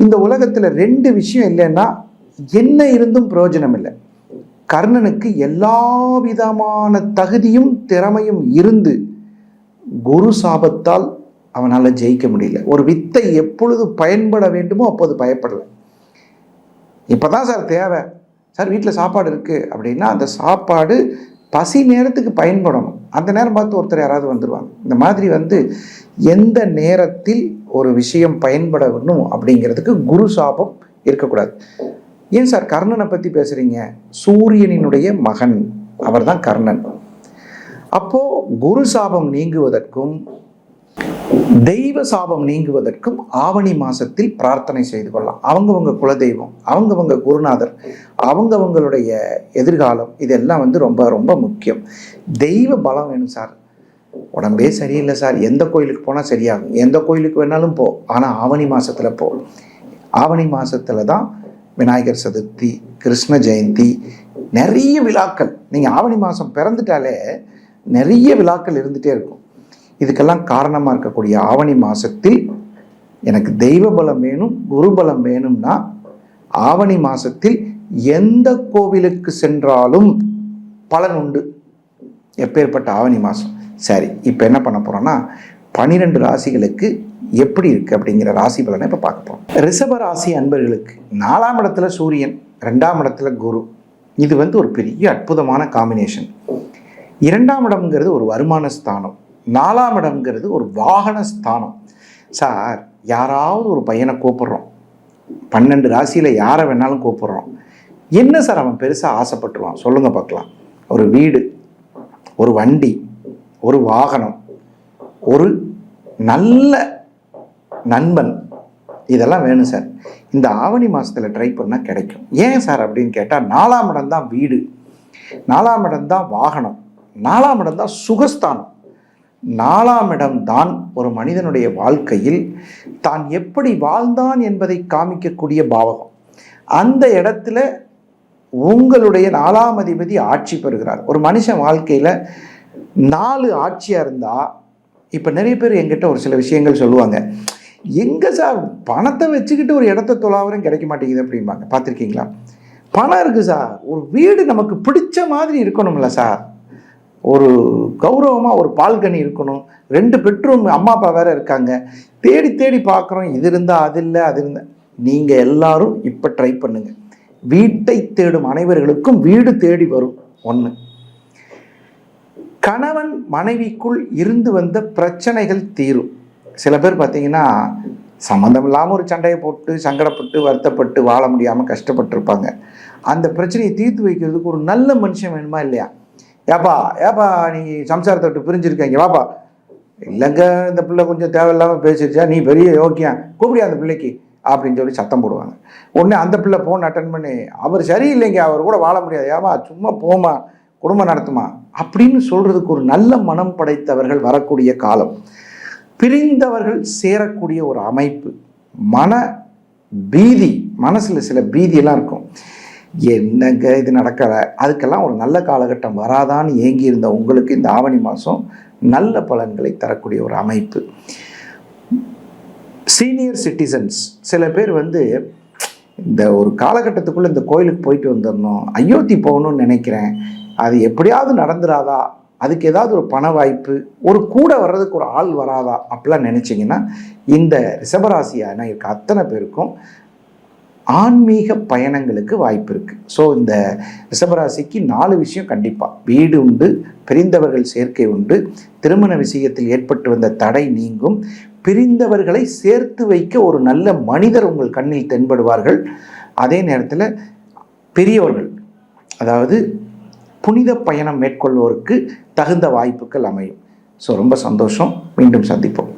இந்த உலகத்தில் ரெண்டு விஷயம் இல்லைன்னா என்ன இருந்தும் பிரயோஜனம் இல்லை. கர்ணனுக்கு எல்லா விதமான தகுதியும் திறமையும் இருந்து குரு சாபத்தால் அவனால் ஜெயிக்க முடியல. ஒரு வித்தை எப்பொழுது பயன்பட வேண்டுமோ அப்போது பயப்படலை. இப்போ தான் சார் தேவை. சார் வீட்டில் சாப்பாடு இருக்குது அப்படின்னா அந்த சாப்பாடு பசி நேரத்துக்கு பயன்படணும். அந்த நேரம் பார்த்து ஒருத்தர் யாராவது வந்துடுவாங்க இந்த மாதிரி வந்து எந்த நேரத்தில் ஒரு விஷயம் பயன்படணும் அப்படிங்கிறதுக்கு குரு சாபம் இருக்கக்கூடாது. ஏன் சார்? கர்ணனை பற்றி பேசுகிறீங்க சூரியனினுடைய மகன். அவர் தான் கர்ணன். அப்போ குரு சாபம் நீங்குவதற்கும் தெய்வ சாபம் நீங்குவதற்கும் ஆவணி மாசத்தில் பிரார்த்தனை செய்து கொள்ளலாம். அவங்கவங்க குலதெய்வம் அவங்கவங்க குருநாதர் அவங்கவங்களுடைய எதிர்காலம் இதெல்லாம் வந்து ரொம்ப ரொம்ப முக்கியம். தெய்வ பலம் வேணும் சார். உடம்பே சரியில்லை சார். எந்த கோயிலுக்கு போனால் சரியாகும். எந்த கோயிலுக்கு வேணாலும் போ. ஆனால் ஆவணி மாதத்தில் போ. ஆவணி மாதத்தில் தான் விநாயகர் சதுர்த்தி கிருஷ்ண ஜெயந்தி நிறைய விழாக்கள். நீங்கள் ஆவணி மாதம் பிறந்துட்டாலே நிறைய விழாக்கள் இருந்துகிட்டே இருக்கும். இதுக்கெல்லாம் காரணமாக இருக்கக்கூடிய ஆவணி மாதத்தில் எனக்கு தெய்வ பலம் வேணும் குரு பலம் வேணும்னா ஆவணி மாதத்தில் எந்த கோவிலுக்கு சென்றாலும் பலன் உண்டு. எப்பேற்பட்ட ஆவணி மாதம் சரி இப்போ என்ன பண்ண போகிறோன்னா பன்னிரெண்டு ராசிகளுக்கு எப்படி இருக்குது அப்படிங்கிற ராசி பலனை இப்போ பார்க்க போகிறோம் ரிஷப ராசி அன்பர்களுக்கு நாலாம் இடத்துல சூரியன் ரெண்டாம் இடத்துல குரு. இது வந்து ஒரு பெரிய அற்புதமான காம்பினேஷன் இரண்டாம் இடம்ங்கிறது ஒரு வருமான ஸ்தானம். நாலாம் இடம்ங்கிறது ஒரு வாகன ஸ்தானம். சார் யாராவது ஒரு பையனை கூப்பிட்றோம். பன்னெண்டு ராசியில் யாரை வேணாலும் கூப்பிட்றோம். என்ன சார் அவன் பெருசாக ஆசைப்பட்டுருவான் சொல்லுங்கள் பார்க்கலாம். ஒரு வீடு ஒரு வண்டி ஒரு வாகனம் ஒரு நல்ல நண்பன். இதெல்லாம் வேணும் சார். இந்த ஆவணி மாதத்தில் ட்ரை பண்ணால் கிடைக்கும். ஏன் சார் அப்படின்னு கேட்டால் நாலாம் இடம் தான் வீடு. நாலாம் இடம் தான் வாகனம். நாலாம் இடம் தான் சுகஸ்தானம். நாலாம் இடம்தான் ஒரு மனிதனுடைய வாழ்க்கையில் தான் எப்படி வாழ்ந்தான் என்பதை காமிக்கக்கூடிய பாவகம். அந்த இடத்துல உங்களுடைய நாலாம் அதிபதி ஆட்சி பெறுகிறார். ஒரு மனுஷன் வாழ்க்கையில் நாலு ஆட்சியாக இருந்தால் இப்போ நிறைய பேர் எங்கிட்ட ஒரு சில விஷயங்கள் சொல்லுவாங்க. எங்கே சார் பணத்தை வச்சுக்கிட்டு ஒரு இடத்த தொலாவரம் கிடைக்க மாட்டேங்குது அப்படிம்பாங்க. பார்த்துருக்கீங்களா? பணம் இருக்குது சார். ஒரு வீடு நமக்கு பிடிச்ச மாதிரி இருக்கணும்ல சார். ஒரு கௌரவமாக ஒரு பால்கனி இருக்கணும். ரெண்டு பெட்ரூம் அம்மா அப்பா வேற இருக்காங்க. தேடி தேடி பார்க்குறோம் இது இருந்தால் அது இல்லை அது இருந்தால் நீங்கள் எல்லாரும் இப்போ ட்ரை பண்ணுங்கள் வீட்டை தேடும் அனைவர்களுக்கும் வீடு தேடி வரும். ஒன்று கணவன் மனைவிக்குள் இருந்து வந்த பிரச்சனைகள் தீரும். சில பேர் பார்த்தீங்கன்னா சம்மந்தம் இல்லாமல் ஒரு சண்டையை போட்டு சங்கடப்பட்டு வருத்தப்பட்டு வாழ முடியாமல் கஷ்டப்பட்டிருப்பாங்க. அந்த பிரச்சனையை தீர்த்து வைக்கிறதுக்கு ஒரு நல்ல மனுஷன் வேணுமா இல்லையா? ஏப்பா ஏப்பா நீ சம்சாரத்தை விட்டு பிரிஞ்சிருக்கீங்க வாப்பா. இல்லைங்க இந்த பிள்ளை கொஞ்சம் தேவையில்லாமல் பேசிடுச்சா நீ பெரிய யோக்கியம் கூப்பிடியா அந்த பிள்ளைக்கு அப்படின்னு சொல்லி சத்தம் போடுவாங்க. உடனே அந்த பிள்ளை ஃபோன் அட்டன் பண்ணி அவர் சரியில்லைங்க அவர் கூட வாழ முடியாது ஏமா சும்மா போமா குடும்பம் நடத்துமா அப்படின்னு சொல்கிறதுக்கு ஒரு நல்ல மனம் படைத்தவர்கள் வரக்கூடிய காலம். பிரிந்தவர்கள் சேரக்கூடிய ஒரு அமைப்பு மன பீதி மனசில் சில பீதியெல்லாம் இருக்கும். என்னங்க இது நடக்கலை? அதுக்கெல்லாம் ஒரு நல்ல காலகட்டம் வராதான்னு ஏங்கி இருந்த உங்களுக்கு இந்த ஆவணி மாதம் நல்ல பலன்களை தரக்கூடிய ஒரு அமைப்பு. சீனியர் சிட்டிசன்ஸ் சில பேர் வந்து இந்த ஒரு காலகட்டத்துக்குள்ளே இந்த கோயிலுக்கு போயிட்டு வந்துடணும் அயோத்தி போகணும்னு நினைக்கிறேன். அது எப்படியாவது நடந்துடாதா அதுக்கு ஏதாவது ஒரு பண வாய்ப்பு ஒரு கூட வர்றதுக்கு ஒரு ஆள் வராதா? அப்படிலாம் நினச்சிங்கன்னா இந்த ரிஷபராசியான இருக்க அத்தனை பேருக்கும் ஆன்மீக பயணங்களுக்கு வாய்ப்பு இருக்குது ஸோ இந்த ரிஷபராசிக்கு நாலு விஷயம் கண்டிப்பாக வீடு உண்டு பிரிந்தவர்கள் சேர்க்கை உண்டு திருமண விஷயத்தில் ஏற்பட்டு வந்த தடை நீங்கும். பிரிந்தவர்களை சேர்த்து வைக்க ஒரு நல்ல மனிதர் உங்கள் கண்ணில் தென்படுவார்கள். அதே நேரத்தில் பெரியவர்கள் அதாவது புனித பயணம் மேற்கொள்வோருக்கு தகுந்த வாய்ப்புகள் அமையும். ஸோ ரொம்ப சந்தோஷம். மீண்டும் சந்திப்போம்.